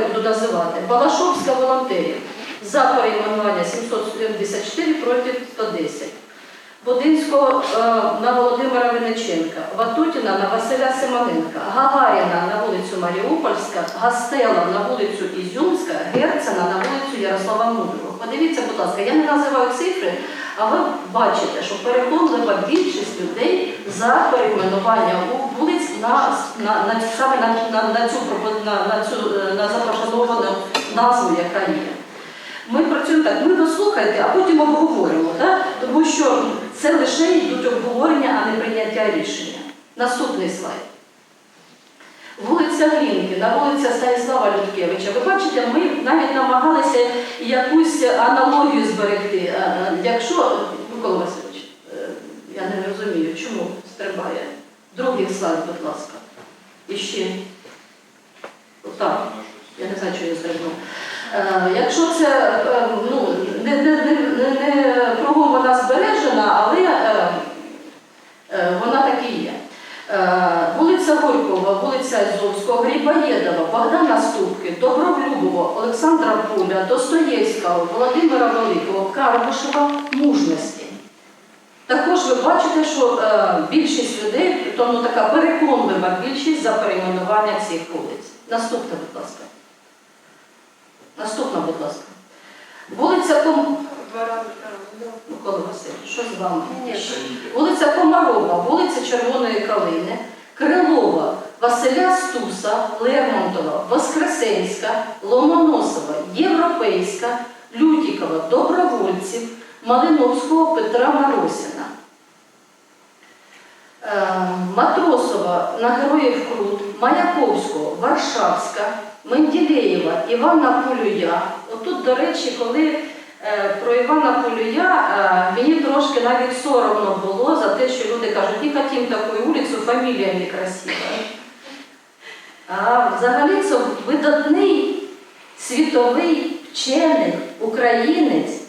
давайте буду називати. Балашовська волонтерів за перейменування 774 проти 110. Будинського е, на Володимира Винниченка, Ватутіна на Василя Симоненка, Гагаріна на вулицю Маріупольська, Гастела на вулицю Ізюмська, Герцена на вулицю Ярослава Мудрого. Подивіться, будь ласка, я не називаю цифри, а ви бачите, що переконлива більшість людей за перейменування у- на, на, на, саме на, на, на цю, на, на, цю, е, на запропоновану назву, яка є. Ми працюємо так, ви дослухайте, а потім обговоримо, так? тому що це лише йдуть обговорення, а не прийняття рішення. Наступний слайд. Вулиця Глінки, на вулиця Станіслава Людкевича. Ви бачите, ми навіть намагалися якусь аналогію зберегти. Е, е, Якщо, Микола Васильович, я не розумію, чому стрибає. Другий слайд, будь ласка. І ще. Так. Я не знаю, що я звернув. Е, Якщо це е, ну, не, не, не, не, кругом вона збережена, але е, е, вона так і є. Е, Вулиця Горького, вулиця Азовського, Грибоєдова, Богдана Ступки, Добровлюбова, Олександра Пуля, Достоєвського, Володимира Великого, Карбушева, мужності. Також ви бачите, що е, більшість людей, тому така переконлива більшість за перейменування цих вулиць. Наступне, будь ласка. Наступна, будь ласка. Вулиця Ком... Микола Васильович, що з вами? Ні, Вулиця Комарова, вулиця Червоної Калини, Крилова, Василя Стуса, Лермонтова, Воскресенська, Ломоносова, Європейська, Лютікова, Добровольців, Малиновського Петра Маросіна. Е, Матросова на Героїв Крут, Маяковського, Варшавська, Менділеєва, Івана Полюя. Отут, до речі, коли е, про Івана Полюя е, мені трошки навіть соромно було за те, що люди кажуть, не хотім таку вулицю, фамілія некрасива. А взагалі це видатний світовий вчений українець.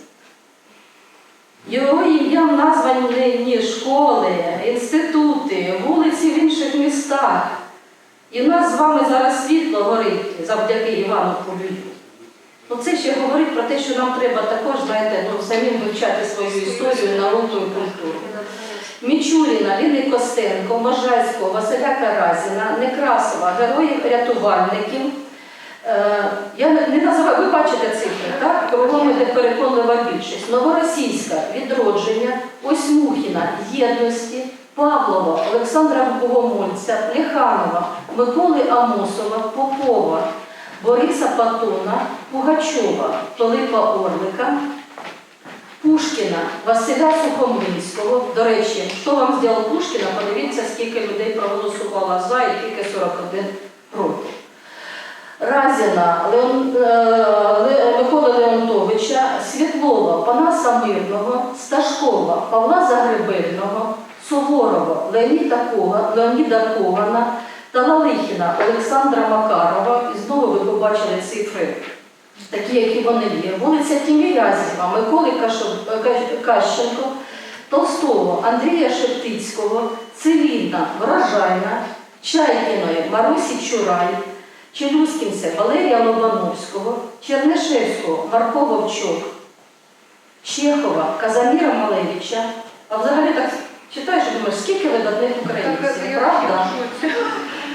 Його ім'ям названі школи, інститути, вулиці в інших містах. І в нас з вами зараз світло горить завдяки Івану Полюю. Ну це ще говорить про те, що нам треба також, знаєте, ну, самим вивчати свою історію, науку і культуру. Мічуріна, Ліни Костенко, Можайського, Василя Каразіна, Некрасова, героїв-рятувальників. Е, Я не називаю, ви бачите цифри, так? Кругом іде переконлива більшість. Новоросійська відродження, Осьмухіна, єдності, Павлова, Олександра Богомольця, Плеханова, Миколи Амосова, Попова, Бориса Патона, Пугачова, Пилипа Орлика, Пушкіна, Василя Сухомлинського. До речі, хто вам зробив Пушкіна, подивіться, скільки людей проголосувало за і тільки 41 проти. Разіна, е, Миколи Леонтовича, Світлова, Панаса Мирного, Сташкова, Павла Загребельного, Суворова, Леоніда Кога- Леоніда Когана, Талалихіна, Олександра Макарова. І знову ви побачили цифри, такі, які вони є. Вулиця Тімірязєва, Миколи Кащенко, Толстого, Андрія Шептицького, Целінна, Врожайна, Чайкіної, Марусі Чурай, Челюскінця Валерія Лобановського, Чернишевського Марко Вовчок, Чехова, Казаміра Малевича. А взагалі так читаєш думаєш, скільки видатних українців, правда?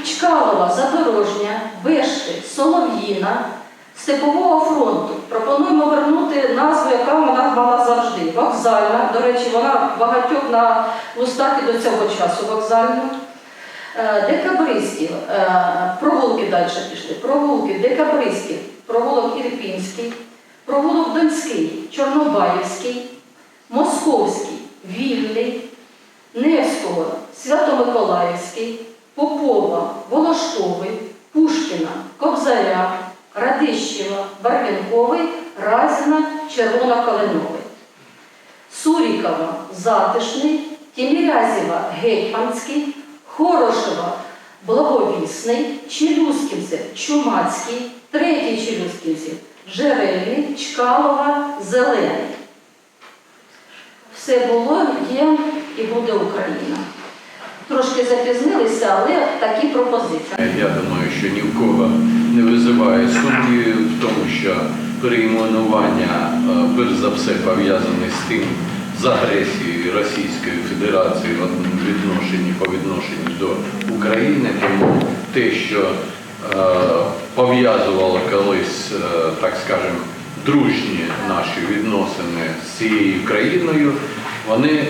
Чкалова, Задорожня, Бешти, Солов'їна, Степового фронту. Пропонуємо вернути назву, яка вона мала завжди. Вокзальна. До речі, вона багатьох на устах і до цього часу вокзальна. Е, Декабристів, е, провулки далі пішли, провулки Декабристів, провулок Ірпінський, провулок Донський, Чорнобаївський, Московський, Вільний, Невського, Свято-Миколаївський, Попова, Волошковий, Пушкіна, Кобзаря, Радищева, Барвінковий, Разіна, Червонокалиновий. Сурікова, Затишний, Тімірязєва, Гетьманський, Хорошева, Благовісний, Челюскінцев, Чумацький, третій Челюскінцев, Жерельний, Чкалова, Зелений. Все було, є і буде Україна. Трошки запізнилися, але такі пропозиції. Я думаю, що ні в кого не визиває сумнівів в тому, що перейменування е, перш за все пов'язане з тим, з агресією Російської Федерації відношенні по відношенню до України, тому те, що е, пов'язувало колись, е, так скажемо, дружні наші відносини з цією країною, вони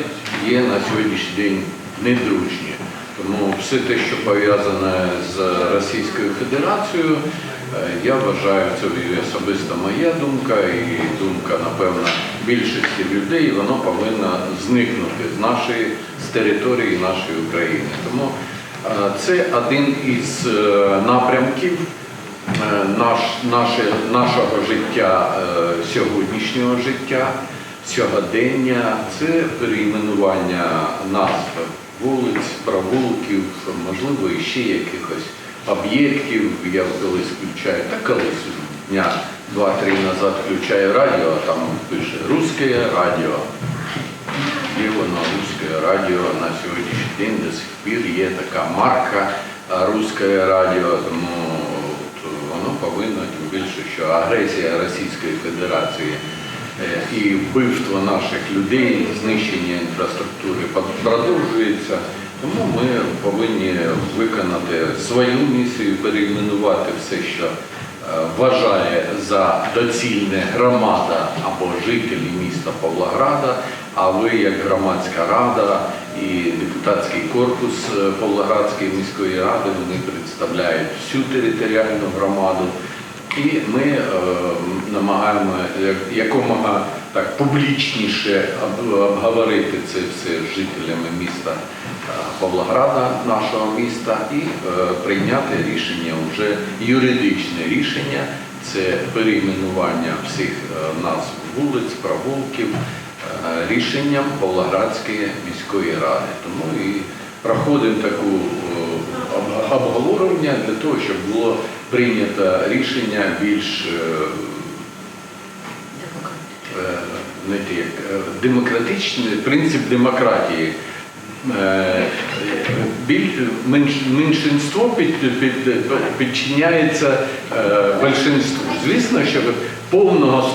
є на сьогоднішній день недружні. Тому все те, що пов'язане з Російською Федерацією, е, я вважаю, це і особиста моя думка, і думка, напевно, більшості людей, воно повинно зникнути з нашої з території нашої України. Тому е, це один із е, напрямків е, наш, наше, нашого життя, сьогоднішнього життя, сьогодення, це перейменування назв вулиць, провулків, можливо, ще якихось об'єктів. Я колись включаю, та колись дня два-три назад включаю радіо, а там пише Русське радіо. Є воно Русське радіо на сьогоднішній день до сих пір є така марка Русське радіо, тому воно повинно, тим більше, що агресія Російської Федерації е, і вбивство наших людей, знищення інфраструктури продовжується. Тому ми повинні виконати свою місію, перейменувати все, що вважає за доцільне громада або жителі міста Павлограда, а ви як громадська рада і депутатський корпус е, Павлоградської міської ради, вони представляють всю територіальну громаду. І ми е, намагаємо як- якомога так публічніше обговорити це все з жителями міста е, Павлограда, нашого міста, і е, прийняти рішення вже юридичне рішення. Це перейменування всіх е, назв вулиць, провулків рішенням Павлоградської міської ради. Тому і проходимо таку обговорення для того, щоб було прийнято рішення більш е, е, знаєте, як, е, демократичний принцип демократії. Е, меншинство під, під, підчиняється е, большинству. Звісно, що повного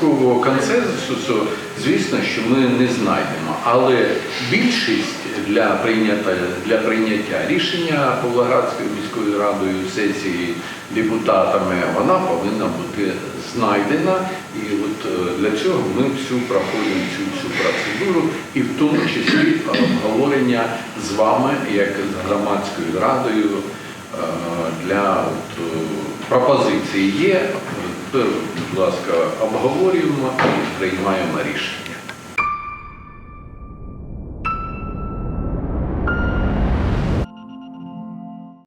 100% консенсусу, звісно, що ми не знайдемо. Але більшість для прийняття, для прийняття рішення Павлоградською міською радою сесії депутатами, вона повинна бути знайдена. І от е, для цього ми всю проходимо цю всю процедуру, і в тому числі обговорення з вами, як з громадською радою, е, для от, е, пропозиції є. Будь ласка, обговорюємо і приймаємо рішення.